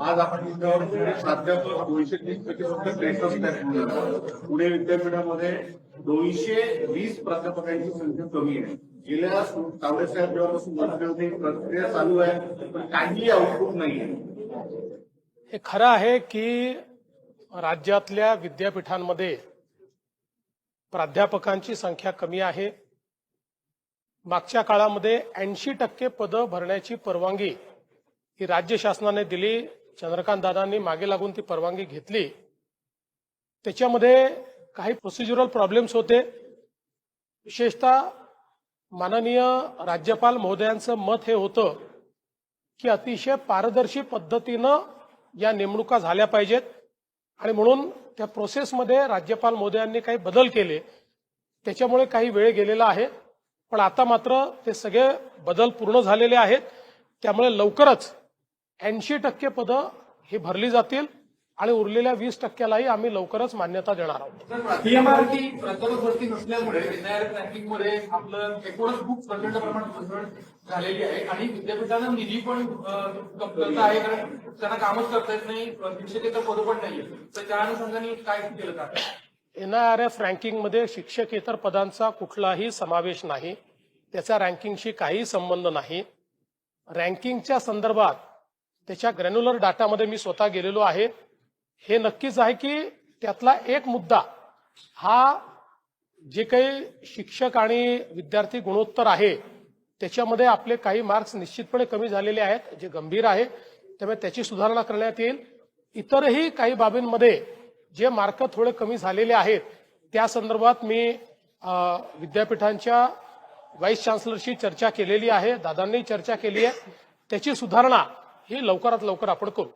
आज आपण प्राध्यापक दोनशे तीस पैकी फक्त त्रेसष्ट आहेत पुणे विद्यापीठामध्ये दोनशे वीस प्राध्यापकांची संख्या कमी आहे. गेल्या तावडे साहेब जेव्हापासून होते प्रक्रिया चालू आहे पण काही आउटपुट नाही आहे हे खरं आहे की राज्यातल्या विद्यापीठांमध्ये प्राध्यापकांची संख्या कमी आहे. मागच्या काळामध्ये ऐंशी टक्के पदं भरण्याची परवानगी ही राज्य शासनाने दिली. चंद्रकांत दादांनी मागे लागून ती परवानगी घेतली. त्याच्यामध्ये काही प्रोसिज्युरल प्रॉब्लेम्स होते. विशेषतः माननीय राज्यपाल महोदयांचं मत हे होतं की अतिशय पारदर्शी पद्धतीनं या नेमणुका झाल्या पाहिजेत. आणि म्हणून त्या प्रोसेसमध्ये राज्यपाल महोदयांनी काही बदल केले. त्याच्यामुळे काही वेळ गेलेला आहे. पण आता मात्र ते सगळे बदल पूर्ण झालेले आहेत. त्यामुळे लवकरच ऐंशी टक्के पदं ही भरली जातील आणि उरलेल्या वीस टक्क्यालाही आम्ही लवकरच मान्यता देणार आहोत. पीएमआरटी प्राध्यापक भरती नसल्यामुळे एनआयआर रँकिंगमध्ये आपलं एकूणच खूप प्रचंड प्रमाणात झालेली आहे. आणि विद्यापीठाला निधी पण कमतरता आहे कारण त्यांना कामच करता येत नाही शिक्षकेतर पद पण नाहीये तर त्या अनुषंगाने काय केलं जातं? एनआयआरएफ रँकिंगमध्ये शिक्षकेतर पदांचा कुठलाही समावेश नाही. त्याचा रँकिंगशी काही संबंध नाही. रँकिंगच्या संदर्भात त्याच्या ग्रॅन्युलर डाटामध्ये मी स्वतः गेलेलो आहे. हे नक्कीच आहे की त्यातला एक मुद्दा हा जे काही शिक्षक आणि विद्यार्थी गुणोत्तर आहे त्याच्यामध्ये आपले काही मार्क्स निश्चितपणे कमी झालेले आहेत जे गंभीर आहे. त्यामुळे त्याची सुधारणा करण्यात येईल. इतरही काही बाबींमध्ये जे मार्क थोडे कमी झालेले आहेत त्या संदर्भात मी विद्यापीठांच्या व्हाईस चान्सलरशी चर्चा केलेली आहे दादांनी चर्चा केली आहे. त्याची सुधारणा हे लवकरात लवकर आपण करू.